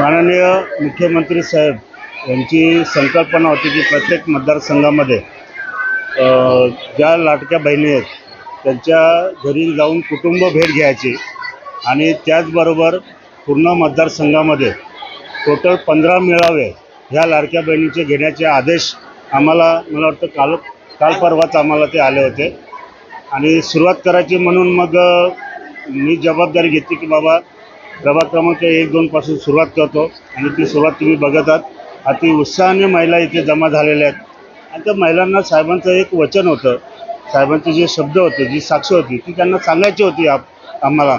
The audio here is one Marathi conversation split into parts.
माननीय मुख्यमंत्री साहेब यांची संकल्पना होती की प्रत्येक मतदारसंघामध्ये ज्या लाटक्या बहिणी आहेत त्यांच्या घरी जाऊन कुटुंब भेट घ्यायची आणि त्याचबरोबर पूर्ण मतदारसंघामध्ये टोटल पंधरा मेळावे ह्या लाडक्या बहिणीचे घेण्याचे आदेश आम्हाला मला वाटतं काल काल परवाच आम्हाला ते आले होते. आणि सुरुवात करायची म्हणून मग मी जबाबदारी घेतली की बाबा प्रभाग क्रमांक एक दोनपासून सुरुवात करतो. आणि ती सुरुवात तुम्ही बघत आहात अति उत्साहाने महिला इथे जमा झालेल्या आहेत. आणि त्या महिलांना साहेबांचं एक वचन होतं. साहेबांचे जे शब्द होते जी साक्ष होती ती त्यांना सांगायची होती आप आम्हाला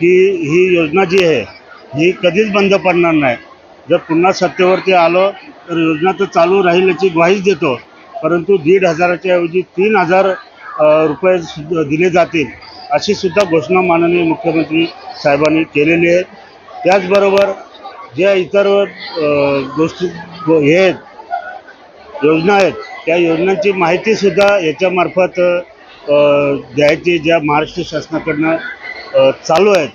की ही योजना जी आहे ही कधीच बंद पडणार नाही. जर पुन्हा सत्तेवरती आलो तर योजना तर चालू राहील याची ग्वाहीच देतो. परंतु दीड हजाराच्या ऐवजी तीन हजार रुपये सुद्धा दिले जातील. अशी सुद्धा घोषणा माननीय मुख्यमंत्री साहेबांनी केलेली आहे. त्याचबरोबर ज्या इतर गोष्टी हे आहेत योजना आहेत त्या योजनांची माहितीसुद्धा याच्यामार्फत द्यायची ज्या महाराष्ट्र शासनाकडनं चालू आहेत.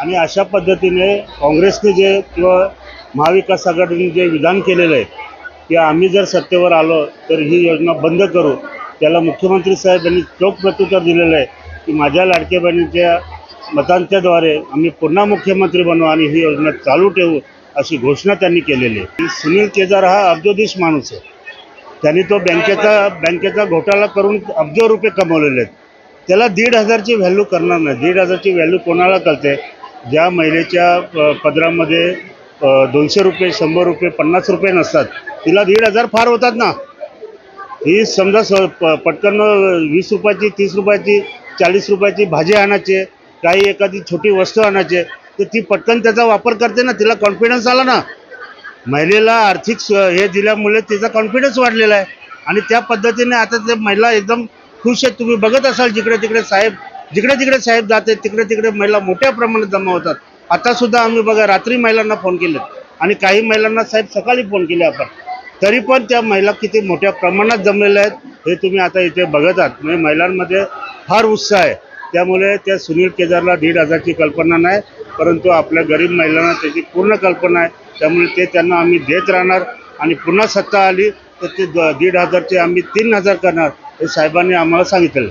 आणि अशा पद्धतीने काँग्रेसने जे किंवा महाविकास आघाडीने जे विधान केलेलं आहे की आम्ही जर सत्तेवर आलो तर ही योजना बंद करू. त्याला मुख्यमंत्री साहेब यांनी चोख प्रत्युत्तर दिलेलं आहे. की माझ्या लाडक्या बहिणीच्या मतांच्याद्वारे आम्ही पुन्हा मुख्यमंत्री बनवू आणि ही योजना चालू ठेवू अशी घोषणा त्यांनी केलेली आहे. सुनील केदार हा अब्जोधीश माणूस आहे. त्यांनी तो बँकेचा बँकेचा घोटाळा करून अब्जो रुपये कमवलेले आहेत. त्याला दीड हजारची व्हॅल्यू करणार नाही. दीड हजारची व्हॅल्यू कोणाला कळते? ज्या महिलेच्या पदरामध्ये दोनशे रुपये शंभर रुपये पन्नास रुपये नसतात तिला दीड हजार फार होतात ना? ही समजा स प पटकन वीस रुपयाची तीस रुपयाची चाळीस रुपयाची भाजी आणायची काही एखादी छोटी वस्तू आणायची तर ती पटकन त्याचा वापर करते ना तिला कॉन्फिडन्स आला ना. महिलेला आर्थिक स- हे दिल्यामुळे तिचा कॉन्फिडन्स वाढलेला आहे. आणि त्या पद्धतीने आता ते महिला एकदम खुश आहेत. तुम्ही बघत असाल जिकडे तिकडे साहेब जिकडे तिकडे साहेब जाते तिकडे तिकडे महिला मोठ्या प्रमाणात जमा होतात. आता सुद्धा आम्ही बघा रात्री महिलांना फोन केले. आणि काही महिलांना साहेब सकाळी फोन केले आपण. तरी पण त्या महिला किती मोठ्या प्रमाणात जमलेल्या आहेत हे तुम्ही आता इथे बघत आहात. म्हणजे महिलांमध्ये फार उत्साह आहे. त्यामुळे त्या सुनील केदारला दीड हजारची कल्पना नाही परंतु आपल्या गरीब महिलांना त्याची पूर्ण कल्पना आहे. त्यामुळे ते त्यांना आम्ही देत राहणार आणि पुन्हा सत्ता आली तर ते द- दीड हजारचे आम्ही तीन हजार करणार हे साहेबांनी आम्हाला सांगितलं